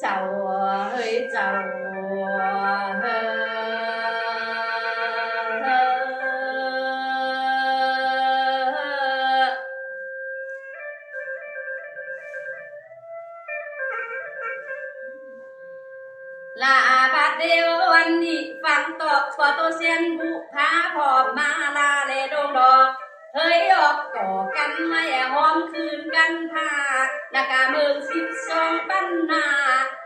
เจ้าเฮ้ยเจ้าเฮ้ยลาบาดเดีย เซียอดกเฮ้ยออกก่อกันไม่หอมคืนกันทาดากาเมืองสิบสองปันนา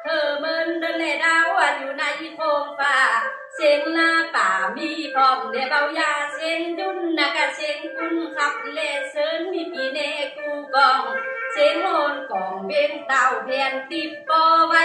เธอเมินเดินเลดาวอยู่ในโคงฟ้า เสียงลาป่ามีพร้อมเดเบายาเสียงดุนนากาเสียงกุนขับเลเซินมีปีเนกูกอง เสียงโอนกองเบียงเต่าเพียนติดปอไว้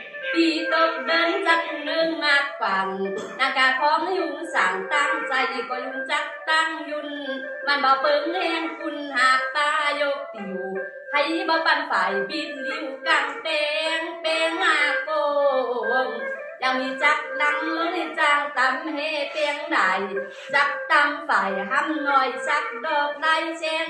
ดตีและเดตานอนนากเมืองสู่ภาษาก็อย่าไปหยอใจมาจำเขาแลนำก็เปิ้นสูงแพงว่าเฮินปีตกเดินจักหนึ่งมากฝันนากาของยุงสั่งตั้งใจก็ยุงจักตั้งยุน มันบ่เปิงแหงคุณหากตายกติวให้บ่ปันฝ่ายบินลิวกางแตงแปงมาโกงยังมีจักลังลงในจางตำเฮเตียงใดจักตำฝ่ายห้ำหน่อยสักดอกได้เช่ง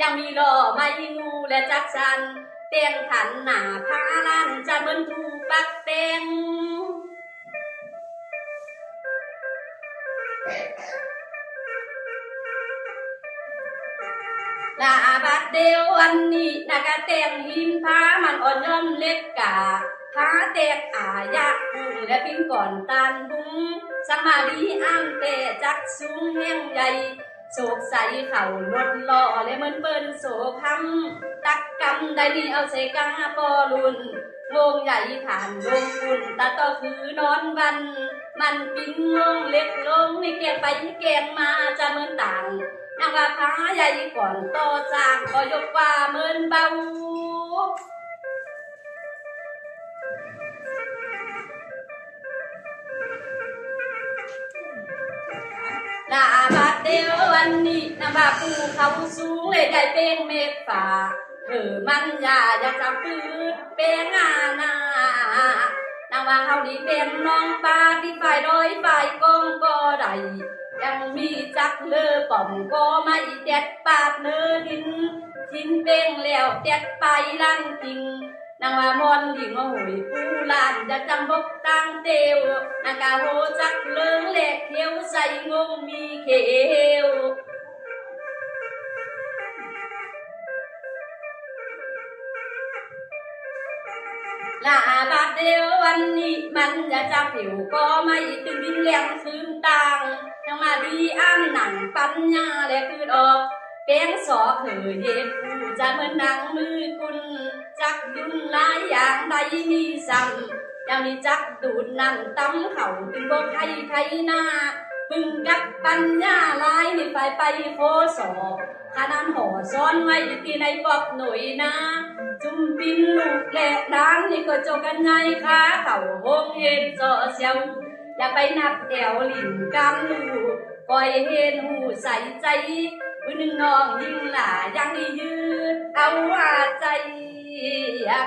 ยังอาจักต่ำเฮว่าแล้วเนี่ยเกิดรถโศกไทยดินกันมาเฮาดีเอาหินและพายังมีล้อไม่งูและจักสันเตียงขันหน้าพาลันจะเหมือนถูกปักเตียงลาบาดเดียววันนี้นากะเตียงหินพามันอ่อนย่อมเล็กกาพาเตกอายะบุงและพินก่อนตานบุงสมาดีอ้ามเตจักสูงแห้งใหญ่ โศกใสเข่ารถล่อและเหมือนเปิ้นโศคำตักกำได้นี่เอาใส่กาปอลุนวงใหญ่ผ่านวงคุณตาต่อคือนอนวัน มันปิ้งลงเล็กลงไม่แกงไปแกงมาจะเหมือนต่างนางว่าพาใหญ่ก่อนโตจางก็ยกว่าเหมือนเบา วันนี้นางว่าปูเขาสูงเลยได้เป็นเมฆฝ่าเออมันยาอยากจะปืดเป็นงานานาว่าเฮาดีเป็นน้องปลาที่ฝ่ายดอยฝ่ายกองก็ได้ยังมีจักเลอป่อมก็ไม่เด็ดปาดเนื้อดินทิ้นเป้งแล้วเด็ดไปลั่นจริงนางว่ามอนดิ่งหวยปูลานจะจำบกตังเตียวนางกาโหจักเลิงเล็กเขียวใส่งงมีเข ลาบาดเดียววันนี้มันจะจับผิวก็ไม่ตึงดินแหลมคืนต่างยังมาดีอ้ามหนังปัญญาและคืนออกแป้งสอเขยเย็บผู้จะเมือนหนังมือกุนจักยุ่นหลายอย่างใดมีซ้ำยังมีจักดูดน้ำตำเข่าถึงบอกให้ไทยหน้า พึงกับปัญญาลายนี่ไปไปโคสอบขนานห่อซ้อนไว้ที่ในปอบหน่วยนาจุ่มปินลูกแหลกดานนี่ก็โจกันไงคะเข่าห้องเห็นจอเสียวอย่าไปนับแถวหลินกำลูกปล่อยเห็นหูใส่ใจมือหนึ่งน้องยิ่งหล่ายังได้ยืดเอาว่าใจ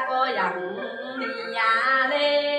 ก็ยังมียาเลย